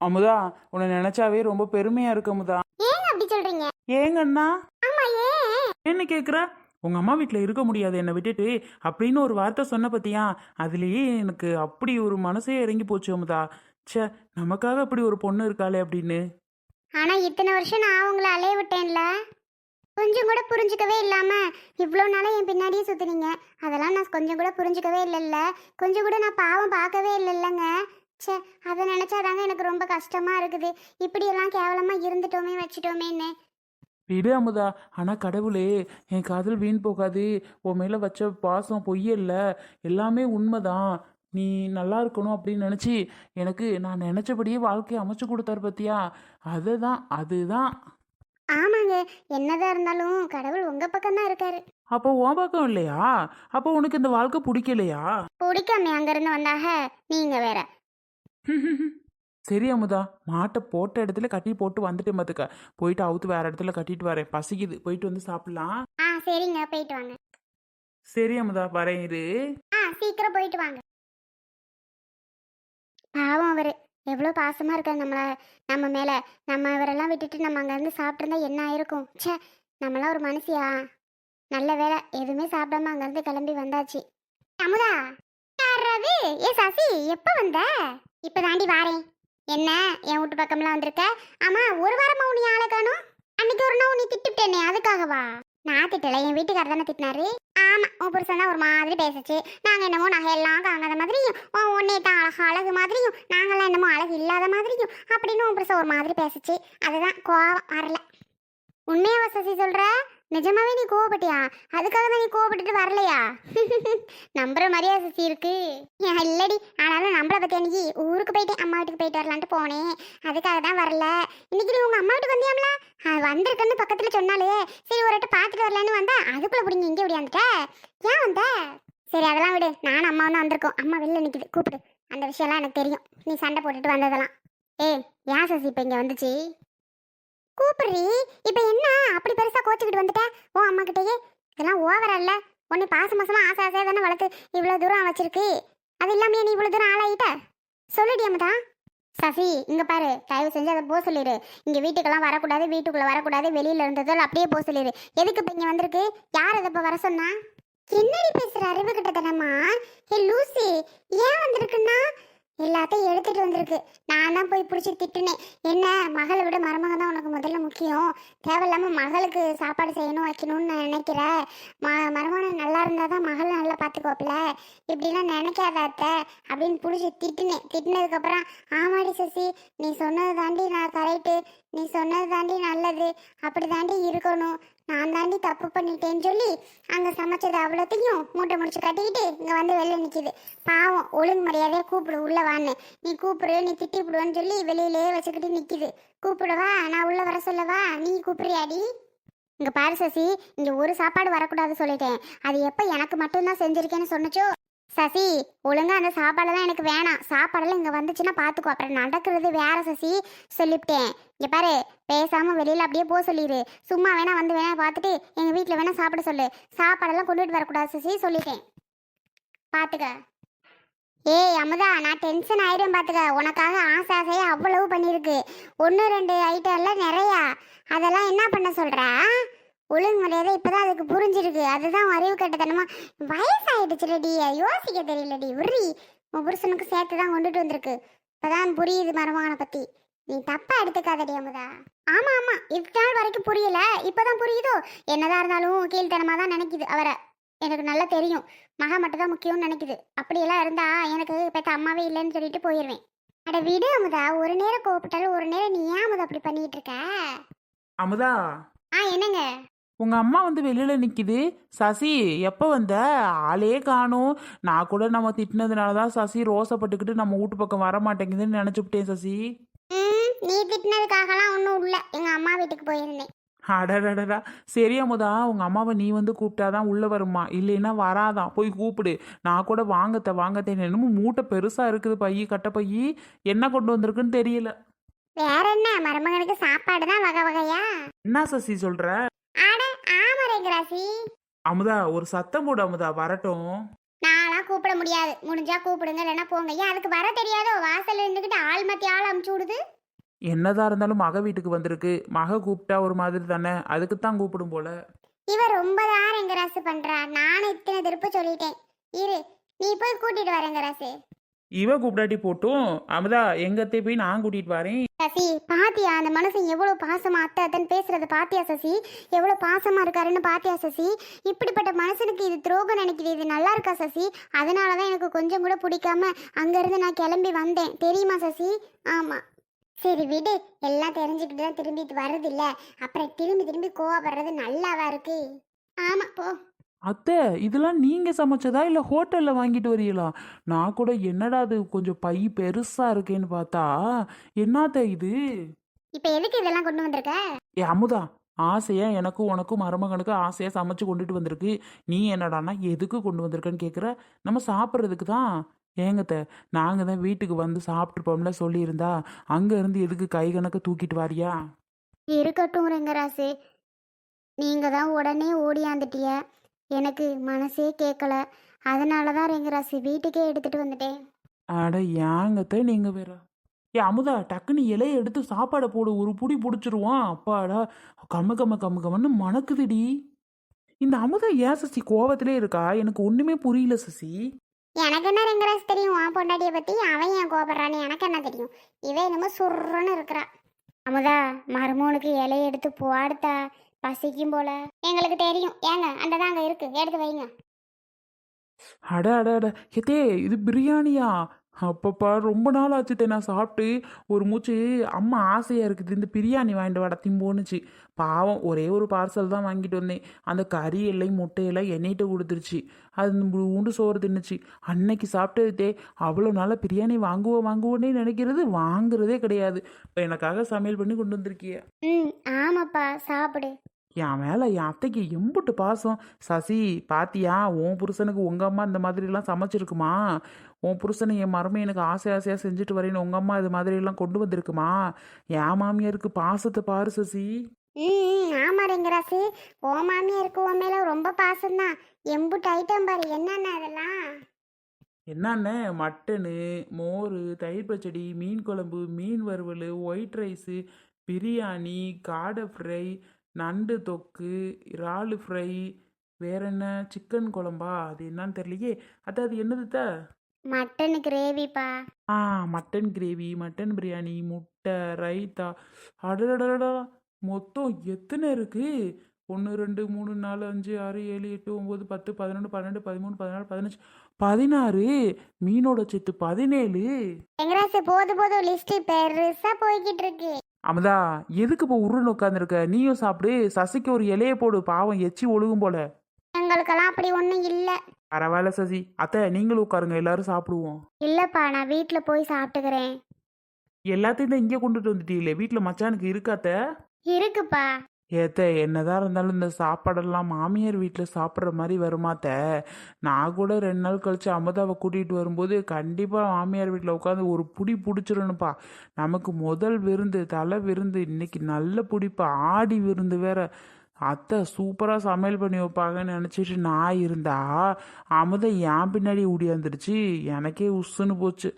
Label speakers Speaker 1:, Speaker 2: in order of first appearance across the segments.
Speaker 1: அமுதா உன்னை நினைச்சாவே ரொம்ப பெருமையா இருக்கு அமுதா.
Speaker 2: ஏங்க அப்படி சொல்றீங்க?
Speaker 1: ஏங்கண்ணா
Speaker 2: ஆமா ஏன்?
Speaker 1: என்ன கேக்குற? உங்க அம்மா வீட்டில் இருக்க முடியாது என்னை விட்டுட்டு. அப்படின்னு ஒரு வார்த்தை சொன்ன பத்தியா? அதுலயே எனக்கு அப்படி ஒரு மனசே இறங்கி போச்சு அமுதா. ச்சே நமக்காக அப்படி ஒரு பொண்ணு இருக்காளே அப்படின்னு.
Speaker 2: ஆனா இத்தனை வருஷம் நான் அவங்கள அலைய விட்டேன்ல. கொஞ்சம் கூட புரிஞ்சுக்கவே இல்லாம இவ்வளோ நாளா என் பின்னாடியே சுத்துனீங்க. அதெல்லாம் நான் கொஞ்சம் கூட புரிஞ்சுக்கவே இல்லைல்ல. கொஞ்சம் கூட நான் பாவம் பார்க்கவே இல்லைல்லங்க. ச்சே அதை நினைச்சாதாங்க எனக்கு ரொம்ப கஷ்டமா இருக்குது. இப்படியெல்லாம் கேவலமா இருந்துட்டோமே வச்சுட்டோமேன்னு.
Speaker 1: விடு அமுதா ஆனா கடவுளே என் காதல் வீண் போகாது. உன் மேல வச்ச பாசம் பொய்யல்ல. எல்லாமே உண்மைதான். நீ நல்லா இருக்கணும் அப்படின்னு நினச்சி எனக்கு நான் நினச்சபடியே வாழ்க்கையை அமைச்சு கொடுத்தாரு பத்தியா? அதுதான் அதுதான்.
Speaker 2: ஆமாங்க. என்னதான் இருந்தாலும் கடவுள் உங்க பக்கம் தான் இருக்காரு.
Speaker 1: அப்போ உன் பக்கம் இல்லையா? அப்போ உனக்கு இந்த வாழ்க்கை பிடிக்கலையா?
Speaker 2: பிடிக்காம அங்கிருந்து வந்தாக. நீங்க வேற.
Speaker 1: சரி அமுதா. மாட்டை போட்ட இடத்துல கட்டி போட்டு வந்துட்டேன் பார்த்துக்க போயிட்டு அவுத்து வேற இடத்துல கட்டிட்டு வரேன். பசிக்குது. போயிட்டு வந்து சாப்பிடலாம்.
Speaker 2: ஆ சரிங்க. போயிட்டு வாங்க.
Speaker 1: சரி அமுதா. வரேன் இரு.
Speaker 2: ஆ சீக்கிரம் போயிட்டு வாங்க. பாவம் அவரு. எவ்வளோ பாசமா இருக்காரு நம்மள நம்ம மேல. நம்ம இவரெல்லாம் விட்டுட்டு நம்ம அங்கேருந்து சாப்பிட்ருந்தா என்ன ஆயிருக்கும்? ச்சே நம்மளாம் ஒரு மனுஷியா? நல்ல வேலை எதுவுமே சாப்பிடாம அங்கேருந்து கிளம்பி வந்தாச்சு. அமுதா! யாராவது ஏ சசி எப்போ வந்த? இப்போ தாண்டி வாரேன் என்ன? என் வீட்டு பக்கம்லாம் வந்திருக்க? ஆமா ஒரு வாரமா உன்னை ஆளை காணும். அன்னைக்கு ஒரு நாள் உன்னை திட்டுட்டேனே அதுக்காகவா? நான் திட்டல என் வீட்டுக்காரர் தானே திட்டினாரு. ஆமா உன் புருஷன் தான் ஒரு மாதிரி பேசுச்சு. நாங்க என்னமோ நகையெல்லாம் காங்காத மாதிரியும் உன் உன்னே தான் அழகு அழகு மாதிரியும் நாங்களாம் என்னமோ அழகு இல்லாத மாதிரியும் அப்படின்னு உன் புருஷன் ஒரு மாதிரி பேசுச்சு. அதுதான் கோவம் வரல. உண்மையாவா சசி சொல்ற? நிஜமாவே நீ கோவப்பட்டியா? அதுக்காக தான் நீ கோவப்பட்டுட்டு வரலையா? நம்புற மாதிரியா சசி இருக்கு. இல்லடி. ஆனாலும் நம்மளை பத்தி அன்னைக்கு ஊருக்கு போயிட்டேன் அம்மா வீட்டுக்கு போயிட்டு வரலான்ட்டு போனேன். அதுக்காக தான் வரல. இன்னைக்கு நீ உங்க அம்மா வீட்டுக்கு வந்தியாம்ல? வந்திருக்குன்னு பக்கத்துல சொன்னாலே சரி ஒரு வாட்டி பார்த்துட்டு வரலான்னு வந்தா அதுக்குள்ள பிடிங்க இங்கே இப்படி ஏன் வந்த? சரி அதெல்லாம் விடு. நானும் அம்மா தான் வந்திருக்கோம். அம்மா வெளில நிக்குது. கூப்பிடு. அந்த விஷயம்லாம் எனக்கு தெரியும். நீ சண்டை போட்டுட்டு வந்ததெல்லாம். ஏய் ஏன் சசி இப்போ இங்கே வந்துச்சு? கூப்பிடுறி. இப்போ என்ன? அப்படி பெருசாக கோச்சிக்கிட்டு வந்துட்ட? ஓ அம்மா கிட்டேயே இதெல்லாம் ஓவரா இல்ல உன்னை பாச மாசமா ஆசை ஆசையாக தானே வளர்த்து இவ்வளோ தூரம் வச்சிருக்கு. அது இல்லாமல் நீ இவ்வளோ தூரம் ஆளாயிட்ட? சொல்லுடி அம்மதா சசி இங்க பாரு. தயவு செஞ்சு அதை போ சொல்லிடு இங்க வீட்டுக்கெல்லாம் வரக்கூடாது வீட்டுக்குள்ள வரக்கூடாது. வெளியில இருந்ததால் அப்படியே போ சொல்லிடு எதுக்கு இப்ப இங்க வந்திருக்கு? யார் அதை இப்ப வர சொன்னா? என்னடி பேசுற அறிவு கிட்டத்தனமா ஏ லூசி ஏன் வந்திருக்குன்னா? எல்லாத்தையும் எடுத்துட்டு வந்திருக்கு. நான் தான் போய் பிடிச்சி திட்டுனேன். என்ன மகளை விட மருமக தான் உனக்கு முதல்ல முக்கியம். தேவையில்லாமல் மகளுக்கு சாப்பாடு செய்யணும் வைக்கணும்னு நான் நினைக்கிறேன் ம மருமகன் நல்லா இருந்தால் தான் மகளை நல்லா பார்த்துக்கோப்பில்ல இப்படிலாம் நினைக்காத அத்தை அப்படின்னு பிடிச்சி திட்டுனேன். திட்டினதுக்கப்புறம் ஆமாடி சசி நீ சொன்னது தாண்டி நான் கரெக்டு நீ சொன்னது தாண்டி நல்லது. அப்படி தாண்டி இருக்கணும். நான் தாண்டி தப்பு பண்ணிட்டேன்னு சொல்லி அங்கே சமைச்சது அவ்வளோத்தையும் மூட்டை முடிச்சு கட்டிக்கிட்டு இங்கே வந்து வெளில நிற்கிது பாவம் ஒழுங்கு மரியாதையாக கூப்பிடு உள்ளே வான்னு. நீ கூப்பிடு நீ திட்டி விடுவேன்னு சொல்லி வெளியிலே வச்சுக்கிட்டு நிற்கிது கூப்பிடவா நான் உள்ளே வர சொல்லவா? நீ கூப்பிடுறியாடி? இங்கே பாரு சசி இங்கே ஒரு சாப்பாடு வரக்கூடாது சொல்லிட்டேன். அது எப்போ எனக்கு மட்டும்தான் செஞ்சுருக்கேன்னு சொன்னச்சோ? சசி ஒழுங்கா அந்த சாப்பாடெல்லாம் எனக்கு வேணாம். சாப்பாடெல்லாம் இங்கே வந்துச்சுன்னா பார்த்துக்கோ அப்புறம் நடக்கிறது வேற சசி சொல்லிவிட்டேன். இங்கே பாரு பேசாமல் வெளியில் அப்படியே போக சொல்லிடு சும்மா வேணா வந்து வேணா பார்த்துட்டு எங்கள் வீட்டில் வேணா சாப்பிட சொல்லு. சாப்பாடெல்லாம் கொண்டுட்டு வரக்கூடாது சசி சொல்லிட்டேன். பார்த்துக்க ஏய் அமுதா நான் டென்ஷன் ஆயிடும் பார்த்துக்க உனக்காக ஆசை ஆசையாக அவ்வளவு பண்ணியிருக்கு. ஒன்று ரெண்டு ஐட்டம் எல்லாம் நிறையா. அதெல்லாம் என்ன பண்ண சொல்கிறேன் ஒழுங்கு மரியாதை இப்பதான் அதுக்கு புரிஞ்சிருக்கு. அதுதான் அறிவு கட்டத்தனமா. வயசாயிடுச்சுலடி யோசிக்க தெரியலடி. உரி உன் புருஷனுக்கு சேர்த்து தான் கொண்டுட்டு வந்திருக்கு. இப்பதான் புரியுது மருமகனை பத்தி. நீ தப்பா எடுத்துக்காதடி அமுதா. ஆமா ஆமா. இத்தனை நாள் வரைக்கும் புரியல. இப்பதான் புரியுதோ? என்னதான் இருந்தாலும் கீழ்த்தனமா தான் நினைக்குது அவரை. எனக்கு நல்லா தெரியும். மகா மட்டும் தான் முக்கியம்னு நினைக்குது. அப்படியெல்லாம் இருந்தா எனக்கு பெத்த அம்மாவே இல்லைன்னு சொல்லிட்டு போயிடுவேன் அட விடு அமுதா. ஒரு நேரம் கோவப்பட்டாலும் ஒரு நேரம் நீ ஏன் அமுதா அப்படி பண்ணிட்டு இருக்க?
Speaker 1: அமுதா.
Speaker 2: ஆ என்னங்க?
Speaker 1: உங்க அம்மா வந்து வெளியில நிக்குது. சசி எப்போ வந்த? ஆளே காணும். நான் கூட நம்ம திட்டினதுனால தான் சசி ரோசப்பட்டுக்கிட்டு நம்ம வீட்டு பக்கம் வர மாட்டேங்குதுன்னு நினச்சிவிட்டேன் சசி.
Speaker 2: நீ திட்டினதுக்காகலாம் ஒன்றும் இல்லை எங்கள் அம்மா வீட்டுக்கு போயிருந்தேன்.
Speaker 1: அடடடடா சரி அமுதா உங்க அம்மாவை நீ வந்து கூப்பிட்டாதான் உள்ள வருமா? இல்லைன்னா வராதான் போய் கூப்பிடு. நான் கூட வாங்கத்த வாங்கத்தேன் என்னமோ மூட்டை பெருசா இருக்குது பைய கட்ட பைய என்ன கொண்டு வந்திருக்குன்னு தெரியல.
Speaker 2: வேற என்ன? மருமகனுக்கு சாப்பாடு தான் வகை வகையா?
Speaker 1: என்ன சசி சொல்ற?
Speaker 2: அட ஆமா ரேங்கராசி
Speaker 1: அமுதா ஒரு சத்தம் போடு அமுதா வரட்டும்.
Speaker 2: நான்லாம் கூப்பிட முடியாது. முடிஞ்சா கூப்பிடுங்க இல்லைன்னா போங்க. ஏன் அதுக்கு வர தெரியாதோ? வாசல்ல இருந்துக்கிட்டு ஆள் மாத்தி ஆள் அமுச்சு விடுது.
Speaker 1: என்னதான் இருந்தாலும் மக வீட்டுக்கு வந்திருக்கு. மக கூப்பிட்டா ஒரு மாதிரி தானே? அதுக்கு தான் கூப்பிடும் போல.
Speaker 2: இவ ரொம்ப தான் ரெங்கராசு பண்றா. நானும் இத்தனை திருப்ப சொல்லிட்டேன். இரு நீ போய் கூட்டிட்டு வர ரெங்கராசு
Speaker 1: இவ கூப்பிடாட்டி போட்டும். அமுதா எங்கத்தை போய் நான் கூட்டிட்டு வரேன்.
Speaker 2: சசி பாத்தியா அந்த மனுஷன் எவ்வளவு பாசமா அத்தை அத்தன் பேசுறத பாத்தியா சசி? எவ்வளவு பாசமா இருக்காருன்னு பாத்தியா சசி? இப்படிப்பட்ட மனுஷனுக்கு இது துரோகம் நினைக்கிறது இது நல்லா இருக்கா சசி? அதனாலதான் எனக்கு கொஞ்சம் கூட பிடிக்காம அங்க இருந்து நான் கிளம்பி வந்தேன். தெரியுமா சசி? ஆமா. சரி விடு எல்லாம் தெரிஞ்சுக்கிட்டு தான் திரும்பிட்டு வருது இல்ல அப்புறம் திரும்பி திரும்பி கோவப்படுறது நல்லாவா இருக்கு? ஆமா போ.
Speaker 1: அத்தை இதெல்லாம் நீங்க சமைச்சதா? இல்ல ஹோட்டல்ல வாங்கிட்டு வரீங்களா நான் கூட என்னடா அது கொஞ்சம் பை பெருசா இருக்கேன்னு பார்த்தா என்னத்த இது?
Speaker 2: இப்ப எதுக்கு இதெல்லாம் கொண்டு வந்திருக்க?
Speaker 1: ஏ அமுதா ஆசையா எனக்கும் உனக்கும் மருமகனுக்கு ஆசையா சமைச்சு கொண்டுட்டு வந்திருக்கு. நீ என்னடான்னா எதுக்கு கொண்டு வந்திருக்கன்னு கேக்குற? நம்ம சாப்பிட்றதுக்கு தான். ஏங்கத்த நாங்க தான் வீட்டுக்கு வந்து சாப்பிட்டுருப்போம்ல சொல்லியிருந்தா அங்க இருந்து எதுக்கு கை கணக்க தூக்கிட்டு வாரியா?
Speaker 2: இருக்கட்டும் ரெங்கராசு. நீங்க தான் உடனே ஓடியாந்துட்டிய எனக்கு மனசே கேட்கல அதனால தான் ரெங்கராசு வீட்டுக்கே எடுத்துட்டு வந்துட்டேன்.
Speaker 1: அட ஏங்கத்த நீங்க வேற. ஏ அமுதா டக்குன்னு இலைய எடுத்து சாப்பாடை போடு. ஒரு புடி பிடிச்சிருவான். அப்பாடா. கம்ம கம்ம கம்ம கம்மன்னு மணக்குதுடி. இந்த அமுதா ஏன் சசி கோவத்திலே இருக்கா? எனக்கு ஒண்ணுமே புரியல சசி.
Speaker 2: எனக்கு என்ன ரெங்கராசு தெரியும்? உன் பொண்டாட்டியை பத்தி அவன் ஏன் கோபப்படுறான்னு எனக்கு என்ன தெரியும்? இவன் என்னமோ சுருன்னு இருக்கிறா. அமுதா மருமோனுக்கு இலைய எடுத்து போடுத்தா. பசிக்கும் போல. எங்களுக்கு தெரியும். ஏங்க அந்த தான் அங்க இருக்கு. எடுத்து வைங்க.
Speaker 1: அட அட அட. ஹெத்தே இது பிரியாணியா? அப்பப்பா ரொம்ப நாள் ஆச்சுட்டே நான் சாப்பிட்டு ஒரு மூச்சு அம்மா ஆசையாக இருக்குது இந்த பிரியாணி வாங்கிட்டு வடத்தையும் திம்போனுச்சு பாவம் ஒரே ஒரு பார்சல் தான் வாங்கிட்டு வந்தேன். அந்த கறி எல்லாம் முட்டையெல்லாம் எண்ணெயிட்டு கொடுத்துருச்சு. அது உண்டு சோறு தின்னுச்சு. அன்னைக்கு சாப்பிட்டதே அவ்வளோ நாளாக பிரியாணி வாங்குவோம் வாங்குவோன்னே நினைக்கிறது வாங்குறதே கிடையாது. இப்போ எனக்காக சமையல் பண்ணி கொண்டு வந்திருக்கிய.
Speaker 2: ம் ஆமாப்பா சாப்பிடு.
Speaker 1: என் மேலே என் அத்தைக்கு எம்புட்டு பாசம். சசி பாத்தியா உன் புருஷனுக்கு உங்க அம்மா இந்த மாதிரிலாம் சமைச்சிருக்குமா? உன் புருஷனை என் மருமை எனக்கு ஆசை ஆசையாக செஞ்சுட்டு வரேன்னு உங்க அம்மா இது மாதிரிலாம் கொண்டு வந்திருக்குமா? என் மாமியாருக்கு பாசத்தை பாரு சசி.
Speaker 2: ம் ம், ஆமா ரெங்கராசு. ஓ மாமியாருக்கு உன் மேல ரொம்ப பாசம்தான். எம்புட்டு ஐட்டம் பாரு என்னென்ன அதெல்லாம்?
Speaker 1: என்னென்ன? மட்டனு மோர் தயிர் பச்சடி மீன் குழம்பு மீன் வறுவல் ஒயிட் ரைஸு பிரியாணி காடை ஃப்ரை நண்டு தொக்கு இறாலு ஃப்ரை வேற என்ன? சிக்கன் குழம்பா? அது என்னன்னு தெரியலையே. அதான் அது என்னது த
Speaker 2: மட்டன் கிரேவிப்பா
Speaker 1: ஆ மட்டன் கிரேவி மட்டன் பிரியாணி முட்டை ரைத்தா. அடடடடா மொத்தம் எத்தனை இருக்கு? ஒன்று ரெண்டு மூணு நாலு அஞ்சு ஆறு ஏழு எட்டு ஒம்பது பத்து பதினொன்று பன்னெண்டு பதிமூணு பதினாலு பதினஞ்சு. பதினாறு? மீனோட செத்து பதினேழு?
Speaker 2: ரெங்கராசு போது போதும் லிஸ்ட் பெருசா போய்கிட்டு இருக்கு.
Speaker 1: அமுதா எதுக்கு இப்போ உருன்னு உட்காந்துருக்க நீயும் சாப்பிடு. சசிக்கு ஒரு இலைய போடு. பாவம் எச்சி ஒழுகும் போல.
Speaker 2: எங்களுக்கெல்லாம் அப்படி ஒன்றும் இல்லை.
Speaker 1: பரவாயில்ல சசி. அத்தை நீங்களும் உட்காருங்க. எல்லாரும் சாப்பிடுவோம்.
Speaker 2: இல்லைப்பா நான் வீட்டில் போய் சாப்பிட்டுக்கிறேன்.
Speaker 1: எல்லாத்தையும் தான் இங்கே கொண்டுட்டு வந்துட்டீங்களே வீட்டில் மச்சானுக்கு இருக்காத்த
Speaker 2: இருக்குப்பா.
Speaker 1: ஏத்த என்னதான் இருந்தாலும் இந்த சாப்பாடெல்லாம் மாமியார் வீட்டில் சாப்பிட்ற மாதிரி வருமாத்த நான் கூட ரெண்டு நாள் கழிச்சு அமுதாவை கூட்டிகிட்டு வரும்போது கண்டிப்பாக மாமியார் வீட்டில் உட்காந்து ஒரு புடி பிடிச்சிடணும்ப்பா. நமக்கு முதல் விருந்து தலை விருந்து இன்னைக்கு நல்ல பிடிப்பா. ஆடி விருந்து வேற. அத்தை சூப்பராக சமையல் பண்ணி வைப்பாங்கன்னு நினச்சிட்டு நான் இருந்தா அமுதை என் பின்னாடி ஓடியாந்துருச்சு எனக்கே உஸ்ஸுன்னு போச்சு.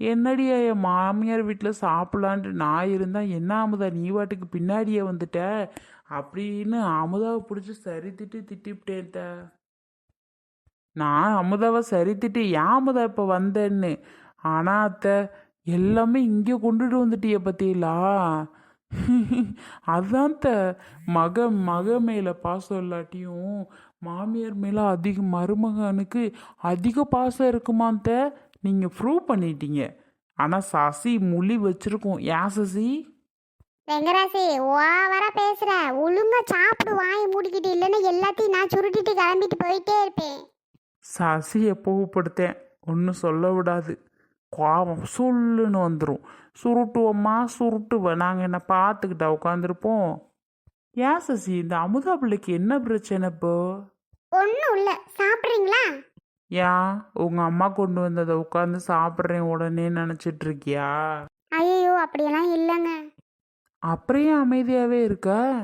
Speaker 1: என்னடியா என் மாமியார் வீட்டில் சாப்பிட்லான்ட்டு நான் இருந்தால் என்ன அமுதா நீ வாட்டுக்கு பின்னாடியே வந்துட்ட? அப்படின்னு அமுதாவை பிடிச்சி சரி திட்டி திட்டிவிட்டேன் த. நான் அமுதாவை சரி திட்டி ஏன் அமுதா இப்போ வந்தேன்னு? ஆனால் அத்தை எல்லாமே இங்கே கொண்டுட்டு வந்துட்டிய பத்தியலா? அதான் த மக மக மேலே பாசம் இல்லாட்டியும் மாமியார் மேலே அதிக மருமகனுக்கு அதிக பாசம் இருக்குமாத்த நீங்கள் ப்ரூவ் பண்ணிட்டீங்க. ஆனால் சசி மொழி வச்சுருக்கோம். ஏன் சசி?
Speaker 2: வெங்கராசி ஓவரா பேசுற. ஒழுங்கா சாப்பிடு வாயை மூடிக்கிட்டு இல்லைன்னா எல்லாத்தையும் நான் சுருட்டிட்டு கிளம்பிட்டு போயிட்டே இருப்பேன்.
Speaker 1: சசியை கோவப்படுத்தேன் ஒன்றும் சொல்ல விடாது. கோவம் சொல்லுன்னு வந்துடும் சுருட்டுவோம்மா சுருட்டுவேன் நாங்கள் என்ன பார்த்துக்கிட்டா உட்காந்துருப்போம். ஏன் சசி இந்த அமுதா பிள்ளைக்கு என்ன பிரச்சனை இப்போ?
Speaker 2: ஒன்றும் இல்லை. சாப்பிட்றீங்களா?
Speaker 1: ஏன்? உங்கள் அம்மா கொண்டு வந்ததை உட்காந்து சாப்பிட்றேன் உடனே நினச்சிட்டு இருக்கியா?
Speaker 2: ஐயோ அப்படியெல்லாம் இல்லைங்க.
Speaker 1: அப்புறம் அமைதியாகவே இருக்க?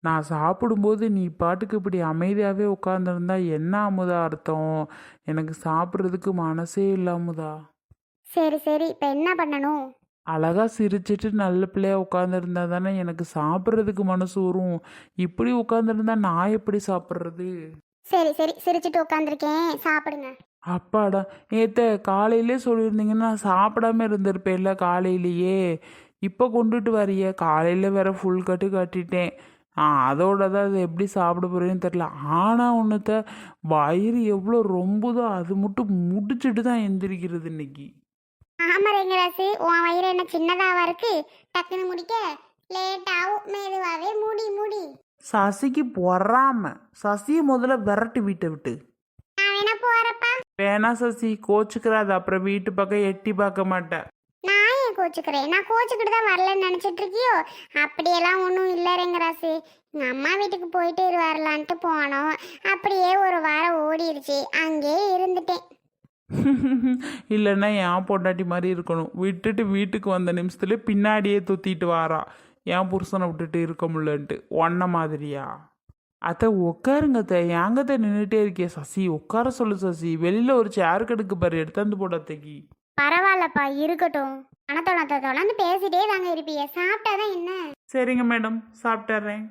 Speaker 1: நான் சாப்பிடும்போது நீ பாட்டுக்கு இப்படி அமைதியாகவே உட்காந்துருந்தா என்ன அமுதா அர்த்தம்? எனக்கு சாப்பிட்றதுக்கு மனசே இல்லை அமுதா.
Speaker 2: சரி சரி. இப்போ என்ன பண்ணணும்?
Speaker 1: அழகா சிரிச்சிட்டு நல்ல பிள்ளையா உட்காந்துருந்தா தானே எனக்கு சாப்பிட்றதுக்கு மனசு வரும். இப்படி உட்காந்துருந்தா நான் எப்படி சாப்பிட்றது?
Speaker 2: சரி சரி. சிரிச்சிட்டு உட்காந்துருக்கேன் சாப்பிடுங்க.
Speaker 1: அப்பாடா. நேத்த காலையிலே சொல்லியிருந்தீங்கன்னா நான் சாப்பிடாம இருந்திருப்பேன்ல காலையிலேயே. இப்போ கொண்டுட்டு வரிய? காலையில் வேற ஃபுல் கட்டு கட்டிட்டேன். அதோட தான் அது எப்படி சாப்பிட போறேன்னு தெரில ஆனால் ஒன்றுத்த வயிறு எவ்வளோ ரொம்பதோ அது மட்டும் முடிச்சிட்டு தான் எந்திரிக்கிறது இன்னைக்கு.
Speaker 2: ஆமா ரெங்கராசு உன் வயிறு என்ன சின்னதாவா இருக்கு? டக்குன்னு முடிக்க. லேட் ஆகும் மெதுவாவே மூடி மூடி.
Speaker 1: சசிக்கு பொறாம. சசியை முதல்ல விரட்டி வீட்டை விட்டு.
Speaker 2: நான் வேணா போறப்பா
Speaker 1: வேணா சசி கோச்சுக்கிறாது அப்புறம் வீட்டு பக்கம் எட்டி பார்க்க மாட்டேன்.
Speaker 2: கோச்சுக்கிறேன். நான் கோச்சுக்கிட்டு தான் வரலன்னு நினைச்சிட்டு இருக்கியோ? அப்படியெல்லாம் ஒன்றும் இல்லை ரெங்கராசு எங்க அம்மா வீட்டுக்கு போயிட்டு வரலான்ட்டு போனோம். அப்படியே ஒரு வாரம் ஓடிடுச்சு அங்கேயே இருந்துட்டேன்.
Speaker 1: இல்லைன்னா என் பொண்டாட்டி மாதிரி இருக்கணும். விட்டுட்டு வீட்டுக்கு வந்த நிமிஷத்துல பின்னாடியே துத்திட்டு வாரா. என் புருஷனை விட்டுட்டு இருக்க முடியலன்ட்டு. ஒன்ன மாதிரியா? அத்தை உட்காருங்க அத்தை. ஏங்கத்த நின்றுட்டே இருக்கே? சசி உட்கார சொல்லு சசி. வெளியில ஒரு சேர் கடுக்கு பாரு. எடுத்தாந்து போட அத்தைக்கு.
Speaker 2: பரவாயில்லப்பா இருக்கட்டும். அனத்தோணத்தை தொடர்ந்து பேசிட்டே தாங்க இருப்பீங்க சாப்பிட்டாதான் என்ன
Speaker 1: சரிங்க மேடம் சாப்பிட்டுறேன்